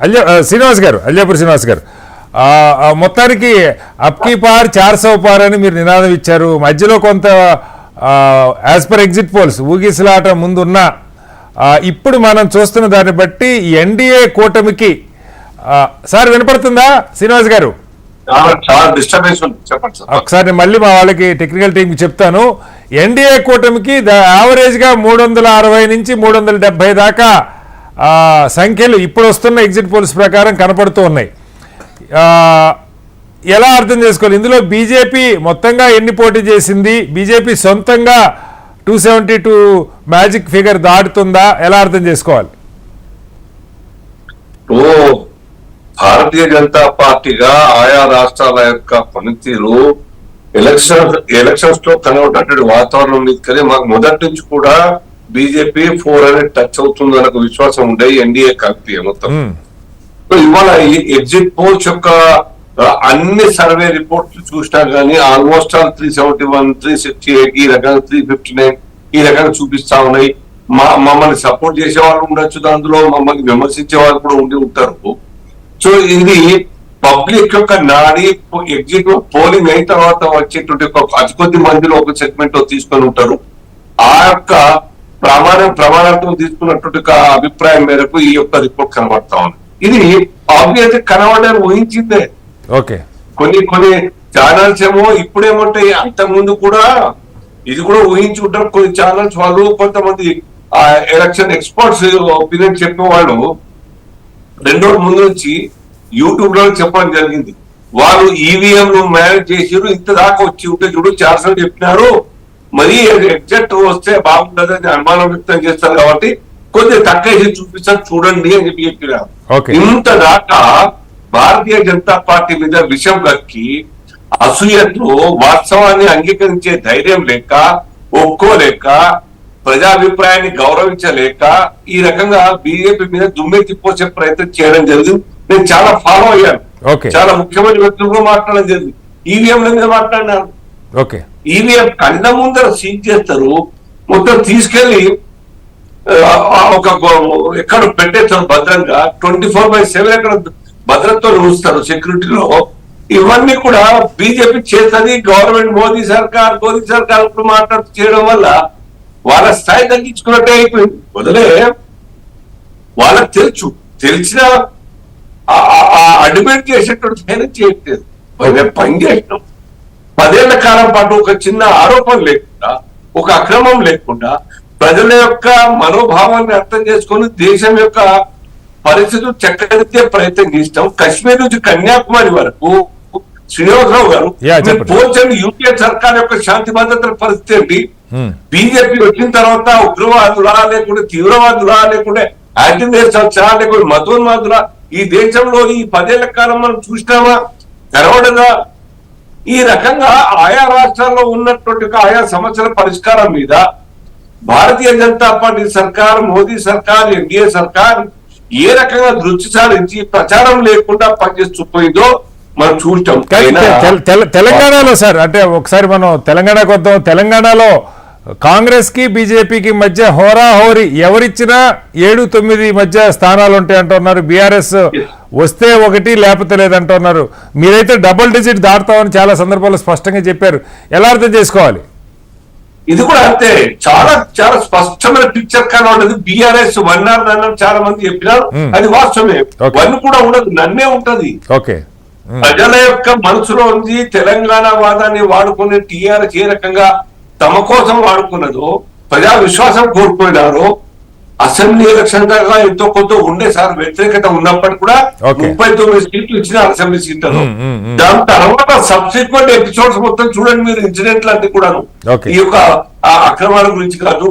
అల్య ఆ, శ్రీనివాస్ గారు అల్యాపూర్ శ్రీనివాస్ గారు. మొత్తానికి అప్కీ పార్ చార్ సౌ పార్ అని మీరు నినాదం ఇచ్చారు. మధ్యలో కొంత యాజ్ పర్ ఎగ్జిట్ పోల్స్ ఊగిసలాట ముందున్న ఇప్పుడు మనం చూస్తున్న దాన్ని బట్టి ఎన్డీఏ కూటమికి సార్ వినపడుతుందా శ్రీనివాస్ గారు? ఒకసారి మళ్ళీ మా వాళ్ళకి టెక్నికల్ టీంకి చెప్తాను. ఎన్డీఏ కూటమికి ద యావరేజ్గా మూడు వందల అరవై నుంచి మూడు వందల డెబ్బై దాకా సంఖ్యలు ఇప్పుడు వస్తున్న ఎగ్జిట్ పోల్స్ ప్రకారం కనపడుతూ ఉన్నాయి. ఎలా అర్థం చేసుకోవాలి? ఇందులో బీజేపీ మొత్తంగా ఎన్ని పోటీ చేసింది? బీజేపీ సొంతంగా two seventy two magic figure దాటుతుందా? ఎలా అర్థం చేసుకోవాలి? ఓ భారతీయ జనతా పార్టీగా ఆయా రాష్ట్రాల యొక్క పనితీరు ఎలక్షన్ ఎలక్షన్స్లో కనబడినటువంటి వాతావరణం మీద మాకు మొదటి నుంచి కూడా బీజేపీ ఫోర్ అనేది టచ్ అవుతుంది అనే విశ్వాసం ఉండే ఎన్డీఏ కలిపి మొత్తం. ఇవాళ ఎగ్జిట్ పోల్స్ యొక్క అన్ని సర్వే రిపోర్ట్లు చూసినా గానీ almost all three seventy one three sixty eight ఈ రకంగా త్రీ ఫిఫ్టీ నైన్ ఈ రకంగా చూపిస్తా ఉన్నాయి. మా మమ్మల్ని సపోర్ట్ చేసే వాళ్ళు ఉండొచ్చు అందులో మమ్మల్ని విమర్శించే వాళ్ళు కూడా ఉండి ఉంటారు. సో ఇది పబ్లిక్ యొక్క నాడి ఎగ్జిట్ పోలింగ్ అయిన తర్వాత వచ్చేటువంటి ఒక అతి కొద్ది మందిలో ఒక సెగ్మెంట్ తీసుకొని ఉంటారు. ఆ యొక్క ప్రమాణం ప్రమాణాలతో తీసుకున్నటువంటి అభిప్రాయం మేరకు ఈ యొక్క రిపోర్ట్ కనబడతా ఉంది. ఇది ఆబ్వియస్ కనబడని ఊహించిందే. ఓకే. కొన్ని కొన్ని ఛానల్స్ ఏమో ఇప్పుడేమంటాయి అంత ముందు కూడా ఇది కూడా ఊహించి ఉంటారు. కొన్ని ఛానల్స్ వాళ్ళు కొంతమంది ఎలక్షన్ ఎక్స్పర్ట్స్ ఒపీనియన్ చెప్పే వాళ్ళు రెండు రోజుల ముందు నుంచి యూట్యూబ్లో చెప్పడం జరిగింది. వాళ్ళు ఈవీఎం ను మేనేజ్ చేసిరు ఇంత దాకా వచ్చి ఉంటే చూడు చార్సల్ చెప్పినారు. మరి ఎగ్జాక్ట్ వస్తే బాగుండదని అనుమానం వ్యక్తం చేస్తారు కాబట్టి కొద్దిగా తక్కువ చూపిస్తారు చూడండి అని చెప్పి చెప్పినారు. ఇంత దాకా భారతీయ జనతా పార్టీ మీద విషం కక్కి అసూయతో వాస్తవాన్ని అంగీకరించే ధైర్యం లేక ఒప్పుకోలేక ప్రజాభిప్రాయాన్ని గౌరవించలేక ఈ రకంగా బీజేపీ మీద దుమ్మెత్తి పోసే ప్రయత్నం చేయడం జరిగింది. నేను చాలా ఫాలో అయ్యాను. చాలా ముఖ్యమైన వ్యక్తులు మాట్లాడడం జరిగింది. ఈవీఎంల మీద మాట్లాడినారు. ఈవీఎం కళ్ళ ముందర సీజ్ చేస్తారు మొత్తం తీసుకెళ్ళి ఒక ఎక్కడ పెట్టేస్తారు భద్రంగా ట్వంటీ ఫోర్ బై సెవెన్ ఎక్కడ భద్రతతో ఉంచుతారు సెక్యూరిటీలో. ఇవన్నీ కూడా బీజేపీ చేస్తుంది గవర్నమెంట్ మోదీ సర్కార్ మోదీ సర్కార్ మాట్లాడు మాట్లాడుతూ చేయడం వల్ల వాళ్ళ స్థాయి తగ్గించుకున్నట్టే అయిపోయింది. వదిలే వాళ్ళకి తెలుసు. తెలిసిన అడ్మిట్ చేసేటువంటి చేయట్లేదు. పని చేసినాం. పదేళ్ళ కాలం పాటు ఒక చిన్న ఆరోపణ లేకుండా ఒక అక్రమం లేకుండా ప్రజల యొక్క మనోభావాన్ని అర్థం చేసుకొని దేశం యొక్క పరిస్థితులు చక్కదిద్దే ప్రయత్నం చేస్తాం కశ్మీర్ నుంచి కన్యాకుమారి వరకు శ్రీనివాసరావు గారు. పోల్చండి యూపీఏ సర్కార్ యొక్క శాంతి భద్రతల పరిస్థితి ఏంటి. బీజేపీ వచ్చిన తర్వాత ఉగ్రవాదులా లేకుంటే తీవ్రవాదులా లేకుంటే యాంటీ నేషనల్సా లేకుంటే మతోన్మాదులా ఈ దేశంలో ఈ పదేళ్ళ కాలం మనం చూసినామా తెరవడదా ఈ రకంగా ఆయా రాష్ట్రాల్లో ఉన్నటువంటి ఆయా సమస్యల పరిష్కారం మీద భారతీయ జనతా పార్టీ సర్కార్ మోదీ సర్కార్ ఎన్డీఏ సర్కార్ ఏ రకంగా దృష్టి సారించి ప్రచారం లేకుండా పనిచేస్తూ పోయిందో మనం చూస్తాం తెలంగాణలో సార్ అంటే ఒకసారి మనం తెలంగాణకు వద్దాం. తెలంగాణలో కాంగ్రెస్కి బీజేపీకి మధ్య హోరాహోరీ ఎవరిచ్చినా ఏడు తొమ్మిది మధ్య స్థానాలు ఉంటాయి అంటున్నారు బీఆర్ఎస్ వస్తే ఒకటి లేకపోతే లేదంటున్నారు. మీరైతే డబుల్ డిజిట్ దాటుతామని చాలా సందర్భాల్లో స్పష్టంగా చెప్పారు. ఎలా అర్థం చేసుకోవాలి? ఇది కూడా అంతే. చాలా చాలా స్పష్టమైన పిక్చర్ కనబడదు బీఆర్ఎస్ వన్ ఆర్ నన్ను చాలా మంది చెప్పినారు. Hmm. అది వాస్తవమే. వన్ కూడా ఉండదు. నన్నే ఉంటది. ఓకే ప్రజల యొక్క మనసులో ఉంది. తెలంగాణ వాదాన్ని వాడుకునే టీఆర్ఎస్ ఏ రకంగా తమ కోసం వాడుకున్నదో ప్రజా విశ్వాసం కోల్పోయినారో అసెంబ్లీ ఎలక్షన్ దాకా ఎంతో కొంత ఉండే సార్ వ్యతిరేకత ఉన్నప్పటికీ కూడా. ముప్పై తొమ్మిది సీట్లు ఇచ్చిన అసెంబ్లీ hmm. దాని తర్వాత సబ్సిక్వెంట్ ఎపిసోడ్స్ మొత్తం చూడండి మీరు ఇన్సిడెంట్లు అన్ని కూడాను. ఈ యొక్క అక్రమాల గురించి కాదు